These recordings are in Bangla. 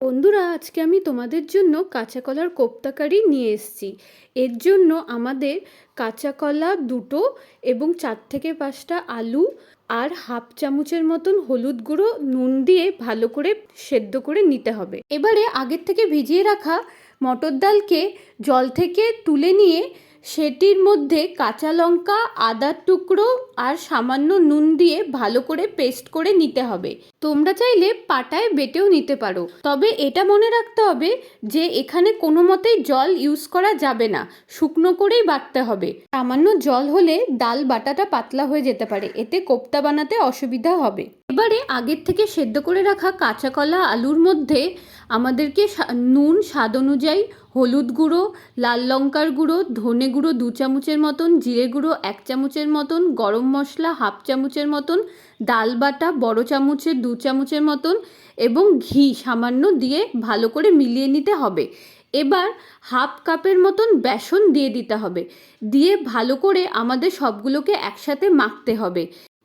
বন্ধুরা, আজকে আমি তোমাদের জন্য কাঁচা কলার কোপ্তা কারি নিয়ে এসেছি। এর জন্য আমাদের কাঁচা কলা দুটো এবং চার থেকে পাঁচটা আলু আর হাফ চামচের মতন হলুদ গুঁড়ো নুন দিয়ে ভালো করে সেদ্ধ করে নিতে হবে। এবারে আগের থেকে ভিজিয়ে রাখা মটর ডালকে জল থেকে তুলে নিয়ে সেটির মধ্যে কাঁচা লঙ্কা, আদার টুকরো আর সামান্য নুন দিয়ে ভালো করে পেস্ট করে নিতে হবে। তোমরা চাইলে পাটায় বেটেও নিতে পারো। তবে এটা মনে রাখতে হবে যে এখানে কোনো মতেই জল ইউজ করা যাবে না। শুকনো করেই বাটতে হবে। সামান্য জল হলে ডাল বাটাটা পাতলা হয়ে যেতে পারে। এতে কোপ্তা বানাতে অসুবিধা হবে। এবারে আগের থেকে সেদ্ধ করে রাখা কাঁচা কলা, আলুর মধ্যে আমাদেরকে নুন, স্বাদ অনুযায়ী হলুদ গুঁড়ো, লাল লঙ্কার গুঁড়ো, ধনে গুঁড়ো দু চামচের মতন, জিরে গুঁড়ো এক চামচের মতন, গরম মশলা হাফ চামচের মতন, ডাল বাটা বড় চামচের দু চামচের মতন এবং ঘি সামান্য দিয়ে ভালো করে মিলিয়ে নিতে হবে। এবার হাফ কাপের মতন বেসন দিয়ে দিতে হবে। দিয়ে ভালো করে আমাদের সবগুলোকে একসাথে মাখতে হবে।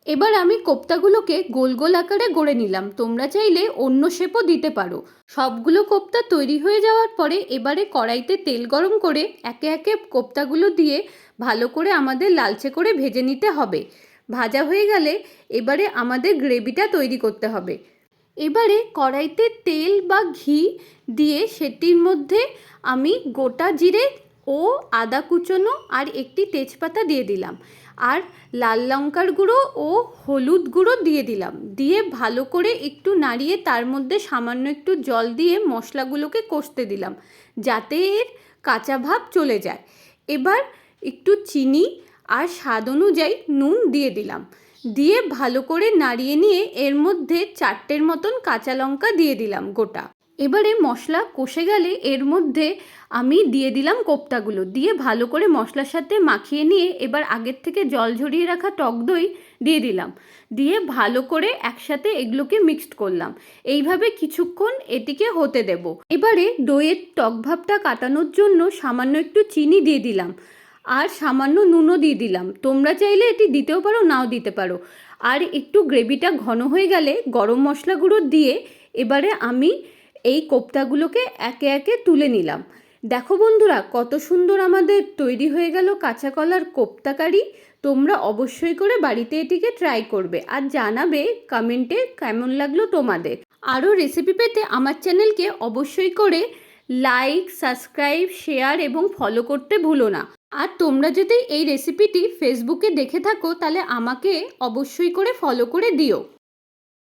এবার আমি কোপ্তাগুলোকে গোল গোল আকারে গড়ে নিলাম। তোমরা চাইলে অন্য শেপও দিতে পারো। সবগুলো কোপ্তা তৈরি হয়ে যাওয়ার পরে এবারে কড়াইতে তেল গরম করে একে একে কোপ্তাগুলো দিয়ে ভালো করে আমাদের লালচে করে ভেজে নিতে হবে। ভাজা হয়ে গেলে এবারে আমাদের গ্রেভিটা তৈরি করতে হবে। এবারে কড়াইতে তেল বা ঘি দিয়ে সেটির মধ্যে আমি গোটা জিরে ও আদা কুচনো আর একটি তেজপাতা দিয়ে দিলাম। আর লাল লঙ্কার গুঁড়ো ও হলুদ গুঁড়ো দিয়ে দিলাম। দিয়ে ভালো করে একটু নাড়িয়ে তার মধ্যে সামান্য একটু জল দিয়ে মশলাগুলোকে কষতে দিলাম, যাতে এর কাঁচা ভাব চলে যায়। এবার একটু চিনি আর স্বাদ অনুযায়ী নুন দিয়ে দিলাম। দিয়ে ভালো করে নাড়িয়ে নিয়ে এর মধ্যে চারটের মতন কাঁচা লঙ্কা দিয়ে দিলাম গোটা। এবারে মশলা কষে গেলে এর মধ্যে আমি দিয়ে দিলাম কোপ্তাগুলো। দিয়ে ভালো করে মশলার সাথে মাখিয়ে নিয়ে এবার আগের থেকে জল ঝরিয়ে রাখা টক দই দিয়ে দিলাম। দিয়ে ভালো করে একসাথে এগুলোকে মিক্সড করলাম। এইভাবে কিছুক্ষণ এটিকে হতে দেব। এবারে দইয়ের টক ভাবটা কাটানোর জন্য সামান্য একটু চিনি দিয়ে দিলাম। আর সামান্য নুনও দিয়ে দিলাম। তোমরা চাইলে এটি দিতেও পারো, নাও দিতে পারো। আর একটু গ্রেভিটা ঘন হয়ে গেলে গরম মশলাগুলো দিয়ে এবারে আমি এই কোপ্তাগুলোকে একে একে তুলে নিলাম। দেখো বন্ধুরা, কত সুন্দর আমাদের তৈরি হয়ে গেল কাঁচা কলার কোপ্তা কারি। তোমরা অবশ্যই করে বাড়িতে এটিকে ট্রাই করবে। আর জানাবে কমেন্টে কেমন লাগল তোমাদের। আরও রেসিপি পেতে আমার চ্যানেলকে অবশ্যই করে লাইক সাবস্ক্রাইব শেয়ার এবং ফলো করতে ভুলো না। আর তোমরা যদি এই রেসিপিটি ফেসবুকে দেখে থাকো, তাহলে আমাকে অবশ্যই করে ফলো করে দিও।